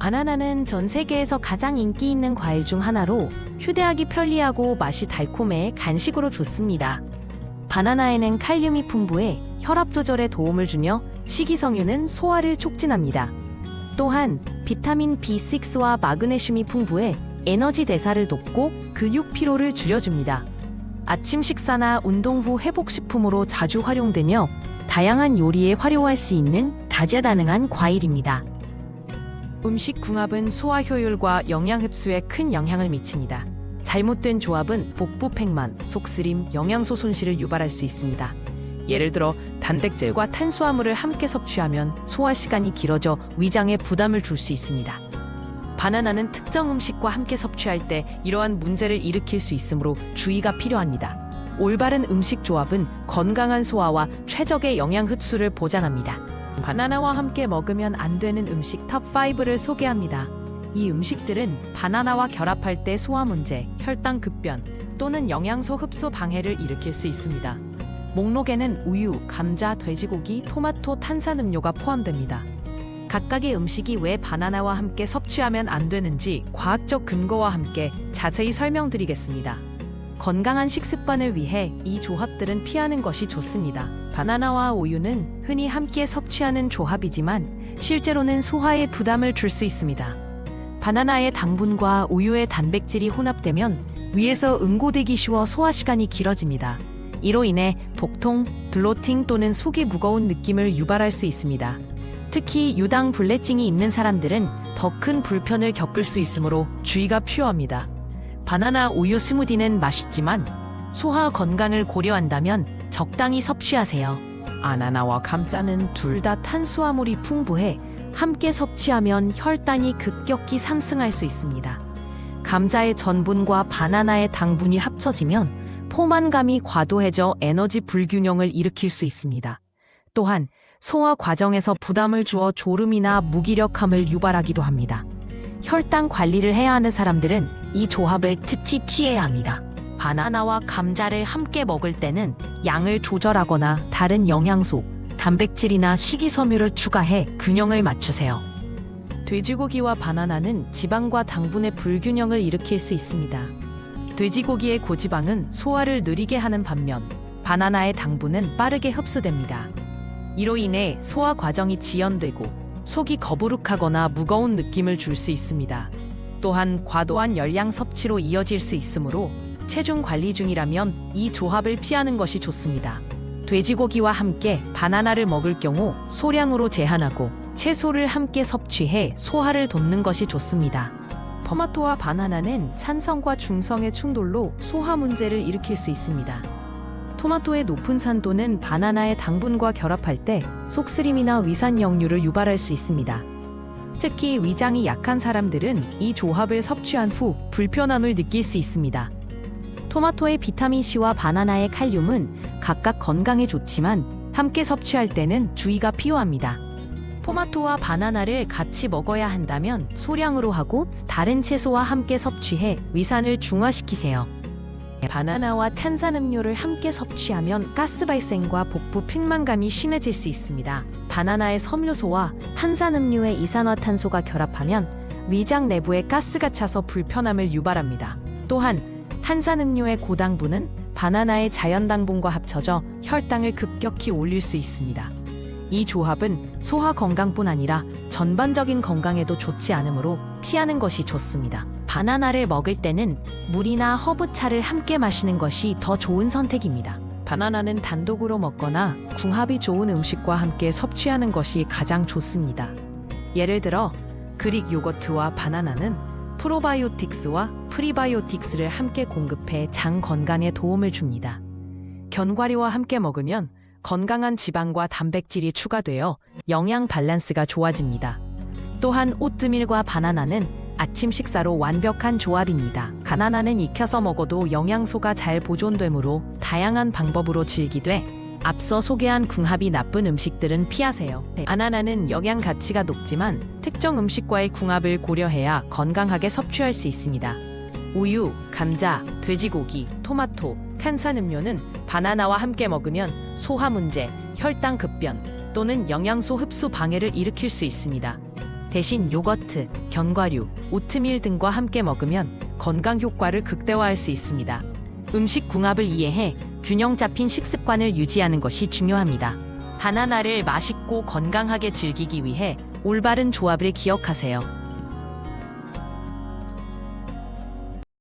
바나나는 전 세계에서 가장 인기 있는 과일 중 하나로 휴대하기 편리하고 맛이 달콤해 간식으로 좋습니다. 바나나에는 칼륨이 풍부해 혈압 조절에 도움을 주며 식이섬유는 소화를 촉진합니다. 또한 비타민 B6와 마그네슘이 풍부해 에너지 대사를 돕고 근육 피로를 줄여줍니다. 아침 식사나 운동 후 회복식품으로 자주 활용되며 다양한 요리에 활용할 수 있는 다재다능한 과일입니다. 음식 궁합은 소화 효율과 영양 흡수에 큰 영향을 미칩니다. 잘못된 조합은 복부 팽만, 속쓰림, 영양소 손실을 유발할 수 있습니다. 예를 들어 단백질과 탄수화물을 함께 섭취하면 소화 시간이 길어져 위장에 부담을 줄 수 있습니다. 바나나는 특정 음식과 함께 섭취할 때 이러한 문제를 일으킬 수 있으므로 주의가 필요합니다. 올바른 음식 조합은 건강한 소화와 최적의 영양 흡수를 보장합니다. 바나나와 함께 먹으면 안 되는 음식 탑5를 소개합니다. 이 음식들은 바나나와 결합할 때 소화 문제, 혈당 급변 또는 영양소 흡수 방해를 일으킬 수 있습니다. 목록에는 우유, 감자, 돼지고기, 토마토, 탄산음료가 포함됩니다. 각각의 음식이 왜 바나나와 함께 섭취하면 안 되는지 과학적 근거와 함께 자세히 설명드리겠습니다. 건강한 식습관을 위해 이 조합들은 피하는 것이 좋습니다. 바나나와 우유는 흔히 함께 섭취하는 조합이지만 실제로는 소화에 부담을 줄 수 있습니다. 바나나의 당분과 우유의 단백질이 혼합되면 위에서 응고되기 쉬워 소화 시간이 길어집니다. 이로 인해 복통, 블로팅 또는 속이 무거운 느낌을 유발할 수 있습니다. 특히 유당 불내증이 있는 사람들은 더 큰 불편을 겪을 수 있으므로 주의가 필요합니다. 바나나 우유 스무디는 맛있지만 소화 건강을 고려한다면 적당히 섭취하세요. 아나나와 감자는 둘 다 탄수화물이 풍부해 함께 섭취하면 혈당이 급격히 상승할 수 있습니다. 감자의 전분과 바나나의 당분이 합쳐지면 포만감이 과도해져 에너지 불균형을 일으킬 수 있습니다. 또한 소화 과정에서 부담을 주어 졸음이나 무기력함을 유발하기도 합니다. 혈당 관리를 해야 하는 사람들은 이 조합을 특히 피해야 합니다. 바나나와 감자를 함께 먹을 때는 양을 조절하거나 다른 영양소, 단백질이나 식이섬유를 추가해 균형을 맞추세요. 돼지고기와 바나나는 지방과 당분의 불균형을 일으킬 수 있습니다. 돼지고기의 고지방은 소화를 느리게 하는 반면 바나나의 당분은 빠르게 흡수됩니다. 이로 인해 소화 과정이 지연되고 속이 거부룩하거나 무거운 느낌을 줄 수 있습니다. 또한 과도한 열량 섭취로 이어질 수 있으므로 체중 관리 중이라면 이 조합을 피하는 것이 좋습니다. 돼지고기와 함께 바나나를 먹을 경우 소량으로 제한하고 채소를 함께 섭취해 소화를 돕는 것이 좋습니다. 토마토와 바나나는 산성과 중성의 충돌로 소화 문제를 일으킬 수 있습니다. 토마토의 높은 산도는 바나나의 당분과 결합할 때 속쓰림이나 위산 역류를 유발할 수 있습니다. 특히 위장이 약한 사람들은 이 조합을 섭취한 후 불편함을 느낄 수 있습니다. 토마토의 비타민C와 바나나의 칼륨은 각각 건강에 좋지만 함께 섭취할 때는 주의가 필요합니다. 토마토와 바나나를 같이 먹어야 한다면 소량으로 하고 다른 채소와 함께 섭취해 위산을 중화시키세요. 바나나와 탄산음료를 함께 섭취하면 가스 발생과 복부 팽만감이 심해질 수 있습니다. 바나나의 섬유소와 탄산음료의 이산화탄소가 결합하면 위장 내부에 가스가 차서 불편함을 유발합니다. 또한 탄산음료의 고당분은 바나나의 자연당분과 합쳐져 혈당을 급격히 올릴 수 있습니다. 이 조합은 소화 건강뿐 아니라 전반적인 건강에도 좋지 않으므로 피하는 것이 좋습니다. 바나나를 먹을 때는 물이나 허브차를 함께 마시는 것이 더 좋은 선택입니다. 바나나는 단독으로 먹거나 궁합이 좋은 음식과 함께 섭취하는 것이 가장 좋습니다. 예를 들어 그릭 요거트와 바나나는 프로바이오틱스와 프리바이오틱스를 함께 공급해 장 건강에 도움을 줍니다. 견과류와 함께 먹으면 건강한 지방과 단백질이 추가되어 영양 밸런스가 좋아집니다. 또한 오트밀과 바나나는 아침 식사로 완벽한 조합입니다. 바나나는 익혀서 먹어도 영양소가 잘 보존되므로 다양한 방법으로 즐기되 앞서 소개한 궁합이 나쁜 음식들은 피하세요. 바나나는 영양 가치가 높지만 특정 음식과의 궁합을 고려해야 건강하게 섭취할 수 있습니다. 우유, 감자, 돼지고기, 토마토, 탄산음료는 바나나와 함께 먹으면 소화 문제, 혈당 급변 또는 영양소 흡수 방해를 일으킬 수 있습니다. 대신 요거트, 견과류, 오트밀 등과 함께 먹으면 건강 효과를 극대화할 수 있습니다. 음식 궁합을 이해해 균형 잡힌 식습관을 유지하는 것이 중요합니다. 바나나를 맛있고 건강하게 즐기기 위해 올바른 조합을 기억하세요.